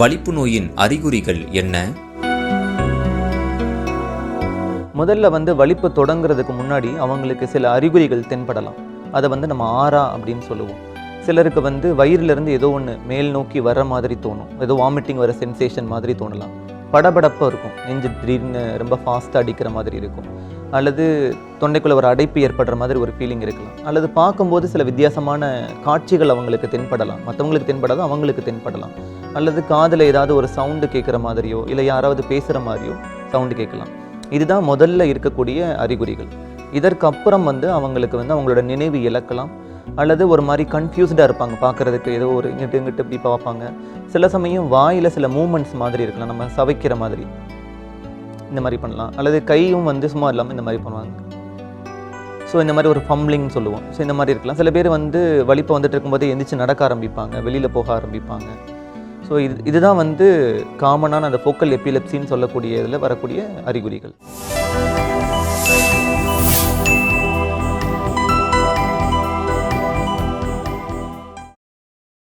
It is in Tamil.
வலிப்பு நோயின் அறிகுறிகள் என்ன? முதல்ல வந்து வலிப்பு தொடங்குறதுக்கு முன்னாடி அவங்களுக்கு சில அறிகுறிகள் தென்படலாம். அதை வந்து நம்ம ஆறா அப்படின்னு சொல்லுவோம். சிலருக்கு வந்து வயிறுலேருந்து ஏதோ ஒன்று மேல் நோக்கி வர மாதிரி தோணும். ஏதோ வாமிட்டிங் வர சென்சேஷன் மாதிரி தோணலாம். படபடப்பாக இருக்கும். நெஞ்சு திடீர்னு ரொம்ப ஃபாஸ்ட்டாக அடிக்கிற மாதிரி இருக்கும். அல்லது தொண்டைக்குள்ள ஒரு அடைப்பு ஏற்படுற மாதிரி ஒரு ஃபீலிங் இருக்கலாம். அல்லது பார்க்கும்போது சில வித்தியாசமான காட்சிகள் அவங்களுக்கு தென்படலாம். மற்றவங்களுக்கு தென்படாத அவங்களுக்கு தென்படலாம். அல்லது காதில் ஏதாவது ஒரு சவுண்டு கேட்குற மாதிரியோ இல்லை யாராவது பேசுகிற மாதிரியோ சவுண்டு கேட்கலாம். இதுதான் முதல்ல இருக்கக்கூடிய அறிகுறிகள். இதற்கப்புறம் வந்து அவங்களுக்கு வந்து அவங்களோட நினைவு இழக்கலாம். அல்லது ஒரு மாதிரி கன்ஃபியூஸ்டாக இருப்பாங்க. பார்க்குறதுக்கு ஏதோ ஒரு இங்கிட்டு இங்கிட்டு இப்படி பார்ப்பாங்க. சில சமயம் வாயில் சில மூமெண்ட்ஸ் மாதிரி இருக்கலாம். நம்ம சவைக்கிற மாதிரி. இந்த மாதிரி பண்ணலாம். அல்லது கையும் வந்து சும்மா இல்லாமல் இந்த மாதிரி பண்ணுவாங்க. ஸோ இந்த மாதிரி ஒரு ஃபம்ளிங்னு சொல்லுவோம். ஸோ இந்த மாதிரி இருக்கலாம். சில பேர் வந்து வலிப்பை வந்துட்டு இருக்கும்போது எந்திரிச்சு நடக்க ஆரம்பிப்பாங்க. வெளியில் போக ஆரம்பிப்பாங்க. ஸோ இது இதுதான் வந்து காமனான அந்த ஃபோக்கல் எப்பிலெப்சின்னு சொல்லக்கூடிய இதில் வரக்கூடிய அறிகுறிகள்.